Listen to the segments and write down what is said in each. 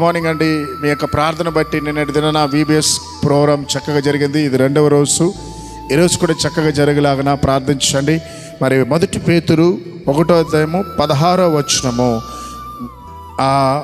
Morning అండి. మీ యొక్క ప్రార్థన బట్టి నిన్నటి దిన వీబీఎస్ ప్రోగ్రాం చక్కగా జరిగింది. ఇది రెండవ రోజు. ఈరోజు కూడా చక్కగా జరిగేలాగా ప్రార్థించండి. మరి మొదటి పేతురు ఒకటో అధ్యాయము పదహారో వచనము. ఆ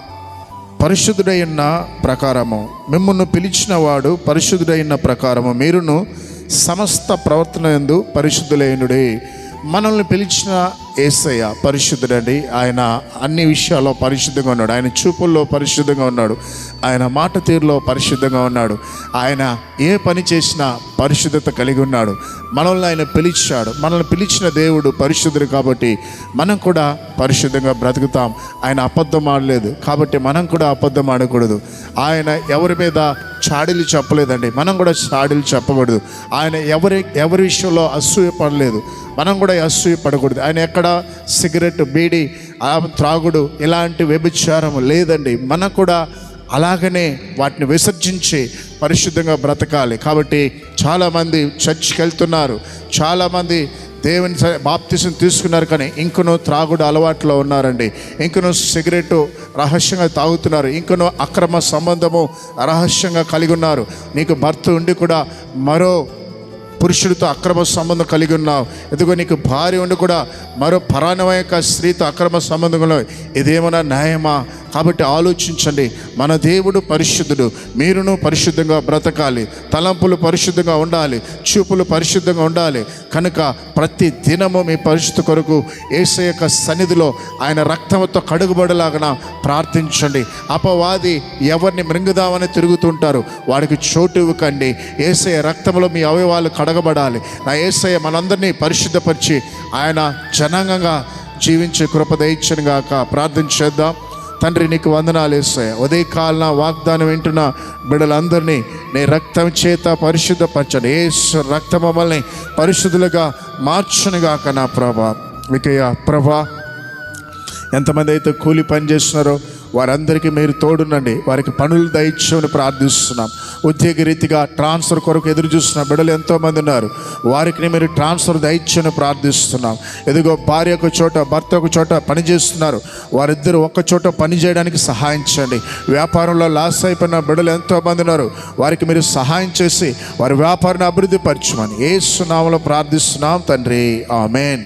పరిశుద్ధుడైన ప్రకారము. మిమ్మల్ని పిలిచిన వాడు పరిశుద్ధుడైన ప్రకారము. మీరును సమస్త ప్రవర్తన ఎందు పరిశుద్ధులైనడే. మనల్ని పిలిచిన ఏసయ్య పరిశుద్ధుడండి. ఆయన అన్ని విషయాల్లో పరిశుద్ధంగా ఉన్నాడు. ఆయన చూపుల్లో పరిశుద్ధంగా ఉన్నాడు. ఆయన మాట తీరులో పరిశుద్ధంగా ఉన్నాడు. ఆయన ఏ పని చేసినా పరిశుద్ధత కలిగి ఉన్నాడు. మనల్ని ఆయన పిలిచాడు. మనల్ని పిలిచిన దేవుడు పరిశుద్ధుడు కాబట్టి మనం కూడా పరిశుద్ధంగా బ్రతుకుతాం. ఆయన అబద్ధం ఆడలేదు. కాబట్టి మనం కూడా అబద్ధం ఆడకూడదు. ఆయన ఎవరి మీద చాడీలు చెప్పలేదండి. మనం కూడా చాడీలు చెప్పకూడదు. ఆయన ఎవరి ఎవరి విషయంలో అసూయ పడలేదు. మనం కూడా అసూయ పడకూడదు. ఆయన ఎక్కడ సిగరెట్ బీడి త్రాగుడు ఇలాంటి వ్యభిచారం లేదండి. మనం కూడా అలాగనే వాటిని విసర్జించి పరిశుద్ధంగా బ్రతకాలి. కాబట్టి చాలామంది చర్చ్కి వెళ్తున్నారు. చాలామంది దేవుని స- బాప్తిసం తీసుకున్నారు కానీ ఇంకనూ త్రాగుడు అలవాట్లో ఉన్నారండి. ఇంకనూ సిగరెట్ రహస్యంగా తాగుతున్నారు. ఇంకనూ అక్రమ సంబంధము రహస్యంగా కలిగి ఉన్నారు. నీకు భర్త ఉండి కూడా మరో పురుషుడితో అక్రమ సంబంధం కలిగి ఉన్నావు. ఎందుకో నీకు భార్య ఉండి కూడా మరో పరాణమ యొక్క స్త్రీతో అక్రమ సంబంధంలో ఇదేమన్నా న్యాయమా? కాబట్టి ఆలోచించండి. మన దేవుడు పరిశుద్ధుడు. మీరును పరిశుద్ధంగా బ్రతకాలి. తలంపులు పరిశుద్ధంగా ఉండాలి. చూపులు పరిశుద్ధంగా ఉండాలి. కనుక ప్రతి దినము మీ పరిశుద్ధ కొరకు ఏసే యొక్క సన్నిధిలో ఆయన రక్తంతో కడుగుబడలాగన ప్రార్థించండి. అపవాది ఎవరిని మృంగుదామని తిరుగుతుంటారు? వాడికి చోటు ఇవ్వకండి. ఏసయ రక్తంలో మీ అవయవాలు కడగబడాలి. నా ఏసయ మనందరినీ పరిశుద్ధపరిచి ఆయన జనాంగంగా జీవించే కృప ప్రార్థించేద్దాం గాక. ప్రార్థన చేద్దాం. తండ్రి నీకు వందనాలు వేస్తాయి ఉదయకాలన వాగ్దానం వింటున్న బిడ్డలందరినీ నీ రక్తం చేత పరిశుద్ధపరచండి. ఏ రక్తం మమ్మల్ని పరిశుద్ధులుగా మార్చునుగాక నా ప్రభా. వికయ ప్రభా ఎంతమంది అయితే కూలి పని చేస్తున్నారో వారందరికీ మీరు తోడునండి వారికి పనులు దయచేయమని ప్రార్థిస్తున్నాం. ఉద్యోగ రీతిగా ట్రాన్స్ఫర్ కొరకు ఎదురు చూస్తున్న బిడ్డలు ఎంతోమంది ఉన్నారు. వారికి మీరు ట్రాన్స్ఫర్ దయచేయని ప్రార్థిస్తున్నాం. ఎదుగో భార్య ఒక చోట భర్త ఒక చోట పని చేస్తున్నారు. వారిద్దరు ఒక్క చోట పని చేయడానికి సహాయం చేయండి. వ్యాపారంలో లాస్ అయిపోయిన బిడ్డలు ఎంతోమంది ఉన్నారు. వారికి మీరు సహాయం చేసి వారి వ్యాపారాన్ని అభివృద్ధి పరచమని ఏ సునామలో ప్రార్థిస్తున్నాం తండ్రి. ఆమెన్.